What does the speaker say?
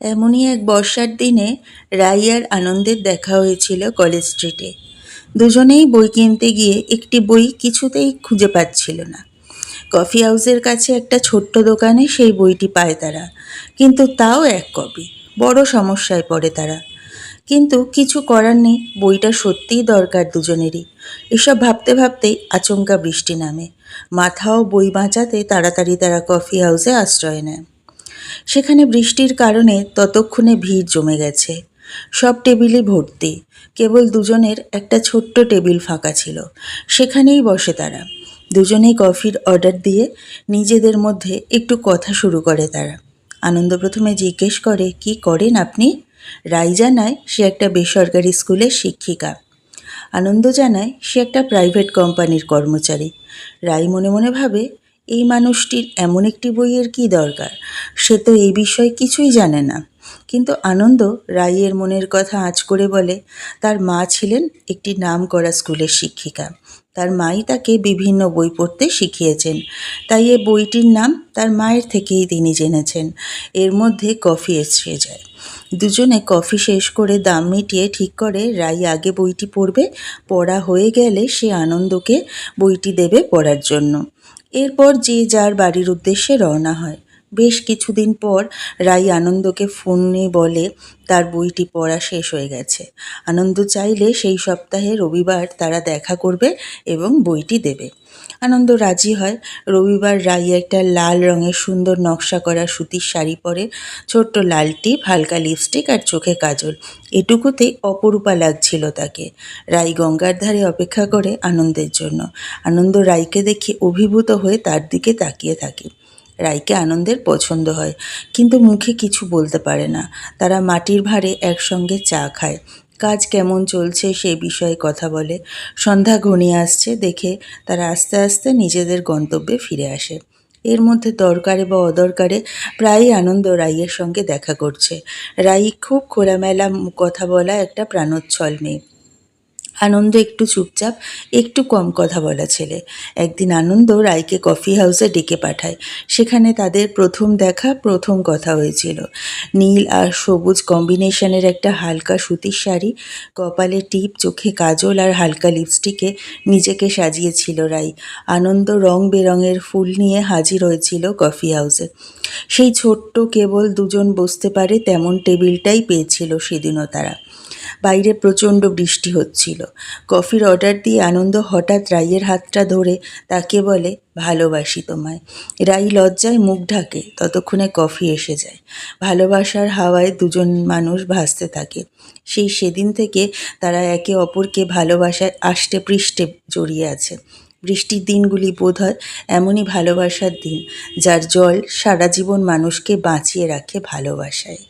এমনই এক বর্ষার দিনে রাই আর আনন্দের দেখা হয়েছিল কলেজ স্ট্রিটে। দুজনেই বই কিনতে গিয়ে একটি বই কিছুতেই খুঁজে পাচ্ছিল না। কফি হাউসের কাছে একটা ছোট্ট দোকানে সেই বইটি পায় তারা, কিন্তু তাও এক কপি। বড় সমস্যায় পড়ে তারা। কিন্তু কিছু করার নেই, বইটা সত্যিই দরকার দুজনেরই। এসব ভাবতে ভাবতেই আচমকা বৃষ্টি নামে। মাথাও বই বাঁচাতে তাড়াতাড়ি তারা কফি হাউসে আশ্রয় নেয়। সেখানে বৃষ্টির কারণে ততক্ষণে ভিড় জমে গেছে। সব টেবিলই ভর্তি। কেবল দুজনের একটা ছোট্ট টেবিল ফাঁকা ছিল। সেখানেই বসে তারা। দুজনেই কফির অর্ডার দিয়ে নিজেদের মধ্যে একটু কথা শুরু করে তারা। আনন্দ প্রথমে জিজ্ঞেস করে, কি করেন আপনি? রাই জানায়, সে একটা বেসরকারি স্কুলের শিক্ষিকা। আনন্দ জানায়, সে একটা প্রাইভেট কোম্পানির কর্মচারী। রাই মনে মনে ভাবে এই মানুষটির এমন একটি বইয়ের কি দরকার? সে তো এই বিষয়ে কিছুই জানে না। কিন্তু আনন্দ রাইয়ের মনের কথা আঁচ করে বলে, তার মা ছিলেন একটি নাম করা স্কুলের শিক্ষিকা। তার মাই তাকে বিভিন্ন বই পড়তে শিখিয়েছেন। তাই এ বইটির নাম তার মায়ের থেকেই তিনি জেনেছেন। এর মধ্যে কফি এসে যায়। দুজনে কফি শেষ করে দাম মিটিয়ে ঠিক করে রাই আগে বইটি পড়বে। পড়া হয়ে গেলে সে আনন্দকে বইটি দেবে পড়ার জন্য। এরপর যে যার বাড়ির উদ্দেশ্যে রওনা হয়। বেশ কিছুদিন পর রাই আনন্দকে ফোনে বলে, তার বইটি পড়া শেষ হয়ে গেছে। আনন্দ চাইলে সেই সপ্তাহে রবিবার তারা দেখা করবে এবং বইটি দেবে। আনন্দ রাজি হয়। রবিবার রাই একটা লাল রঙের সুন্দর নকশা করা সুতির শাড়ি পরে ছোট্ট লাল টিপ, হালকা লিপস্টিক আর চোখে কাজল। এটুকুতেই অপরূপা লাগছিল তাকে। রাই গঙ্গার ধারে অপেক্ষা করে আনন্দের জন্য। আনন্দ রাইকে দেখে অভিভূত হয়ে তার দিকে তাকিয়ে থাকে। রাইকে আনন্দের পছন্দ হয়। কিন্তু মুখে কিছু বলতে পারে না। তারা মাটির ভারে একসঙ্গে চা খায়। কাজ কেমন চলছে সে বিষয়ে কথা বলে। সন্ধ্যা ঘনিয়ে আসছে দেখে তারা আস্তে আস্তে নিজেদের গন্তব্যে ফিরে আসে। এর মধ্যে দরকারে বা অদরকারে প্রায়ই আনন্দ রাইয়ের সঙ্গে দেখা করছে। রাই খুব খোলামেলা কথা বলা একটা প্রাণোচ্ছল মেয়ে। আনন্দ একটু চুপচাপ, একটু কম কথা বলা ছেলে। একদিন আনন্দ রায়কে কফি হাউসে ডেকে পাঠায়। সেখানে তাদের প্রথম দেখা, প্রথম কথা হয়েছিল। নীল আর সবুজ কম্বিনেশনের একটা হালকা সুতির শাড়ি, কপালে টিপ, চোখে কাজল আর হালকা লিপস্টিকে নিজেকে সাজিয়েছিল রাই। আনন্দ রং বেরঙের ফুল নিয়ে হাজির হয়েছিল কফি হাউসে সেই ছোট্ট কেবল দুজন বসতে পারে, তেমন টেবিলটাই পেয়েছিল সেদিনও তারা। বাইরে প্রচণ্ড বৃষ্টি হচ্ছিল। কফির অর্ডার দিয়ে আনন্দ হঠাৎ রাইয়ের হাতটা ধরে তাকে বলে, ভালোবাসি তোমায়। রাই লজ্জায় মুখ ঢাকে, ততক্ষণে কফি এসে যায়। ভালোবাসার হাওয়ায় দুজন মানুষ ভাসতে থাকে। সেই সেদিন থেকে তারা একে অপরকে ভালোবাসায় আষ্টে পৃষ্ঠে জড়িয়ে আছে। বৃষ্টির দিনগুলি বোধ হয় এমনই ভালোবাসার দিন, যার জল সারা জীবন মানুষকে বাঁচিয়ে রাখে ভালোবাসায়।